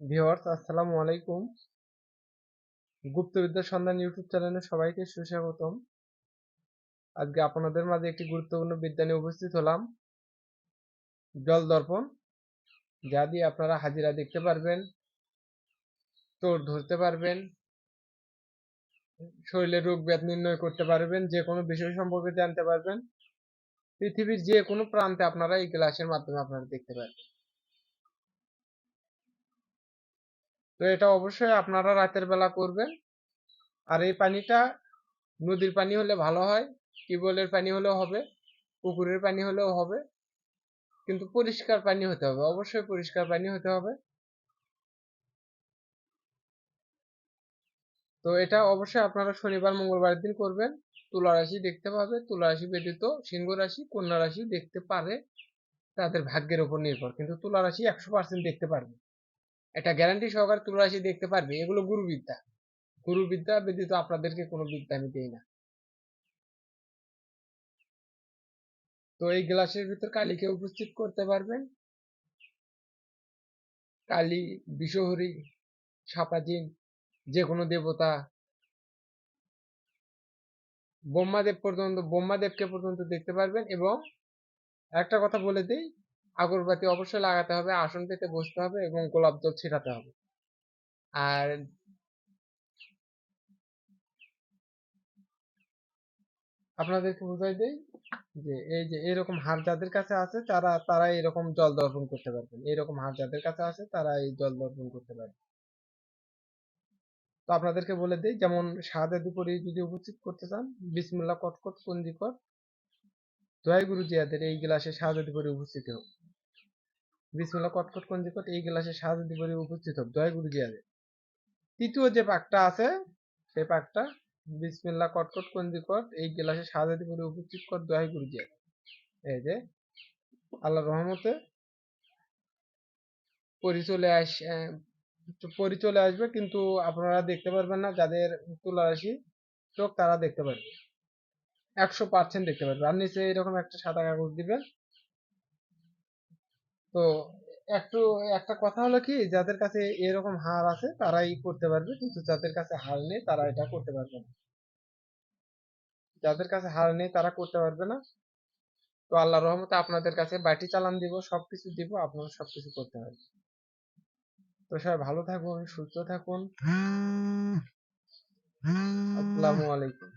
Viewers, আসসালামু আলাইকুম। গুপ্তবিদ্যা সন্ধান ইউটিউব চ্যানেলে সবাইকে সুস্বাগতম। আজকে আপনাদের মাঝে একটি গুরুত্বপূর্ণ বিদ্যা নিয়ে উপস্থিত হলাম। জল দর্পণ। যা দিয়ে আপনারা হাজিরা দেখতে পারবেন, চোর ধরতে পারবেন শরীরের রোগ ব্যাধ নির্ণয় করতে পারবেন, যে কোনো বিষয় সম্পর্কে জানতে পারবেন। পৃথিবীর যে কোনো প্রান্তে আপনারা এই ক্লাসের মাধ্যমে আপনারা দেখতে পারবেন। তো এটা অবশ্যই আপনারা রাতের বেলা করবেন। আর এই পানিটা নদীর পানি হলে ভালো হয়, টিউবওয়েলের পানি হলেও হবে, পুকুরের পানি হলেও হবে। কিন্তু পরিষ্কার পানি হতে হবে, অবশ্যই পরিষ্কার পানি হতে হবে। তো এটা অবশ্যই আপনারা শনিবার, মঙ্গলবার দিন করবেন। তুলা রাশি দেখতে পাবে, তুলা রাশি ব্যতীত সিংহ রাশি, কন্যা রাশি দেখতে পারে। তাদের ভাগ্যের উপর নির্ভর, কিন্তু তুলা রাশি একশো পার্সেন্ট দেখতে পারবে। এটা গ্যারান্টি সহকারে তুলা রাশি দেখতে পারবে, এগুলো গুরুবিদ্যা। গুরুবিদ্যা ব্যতীত আপনাদেরকে কোনো বিদ্যা আমি দিই না। তো এই গ্লাসের ভিতর কালীকে উপস্থিত করতে পারবেন। কালী বিশ্বহরি সাপাজিন যে কোনো দেবতা। ব্রহ্মাদেব পর্যন্ত, ব্রহ্মাদেবকে পর্যন্ত দেখতে পারবেন এবং একটা কথা বলে দিই আগরবাতি অবশ্যই লাগাতে হবে, আসন পেতে বসতে হবে এবং গোলাপ জল ছিটাতে হবে। আর আপনাদেরকে বোঝাই দেই যে, এই যে এরকম হার যাদের কাছে আছে, তারা তারা এরকম জল দর্পণ করতে পারবেন। এরকম হার যাদের কাছে আছে তারা এই জল দর্পণ করতে পারবে তো আপনাদেরকে বলে দিই, যেমন শাহাদাতি পরি যদি উপস্থিত করতে চান, বিসমুল্লাহ কটকট পঞ্জিকর জয় গুরু জিয়াদের এই গ্লাসে শাহাদাতি পরি উপস্থিত হোক। বিসমুল্লাহ কটকট পঞ্জিকট এই গ্লাসে শাহাদাতি পরি, উপস্থিত হোক জয় গুরু জিয়াদের তৃতীয় যে পাকটা আছে, সেই পাকটা বিসমিল্লাহ কটকট কঞ্জিকট এই গ্লাসে সাজাতে করে উপস্থিত কর দোহাই গুরুজি এই যে আল্লাহ রহমতে পরি চলে আস পরি চলে আসবে, কিন্তু আপনারা দেখতে পারবেন না, যাদের তুলা রাশি চোখ, তারা দেখতে পারবে। একশো পার্সেন্ট দেখতে পারবে। আর নিচে এরকম একটা সাদা কাগজ দিবেন তো একটু একটা কথা হলো কি যাদের কাছে এরকম হার আছে তারাই করতে পারবে কিন্তু যাদের কাছে হার নেই তারা এটা করতে পারবে না। যাদের কাছে হার নেই তারা করতে পারবে না। তো আল্লাহ রহমতে আপনাদের কাছে বাটি চালান দিব সবকিছু দিব আপনারা সবকিছু করতে পারবেন। তো সবাই ভালো থাকুন সুস্থ থাকুন। আসসালামু আলাইকুম।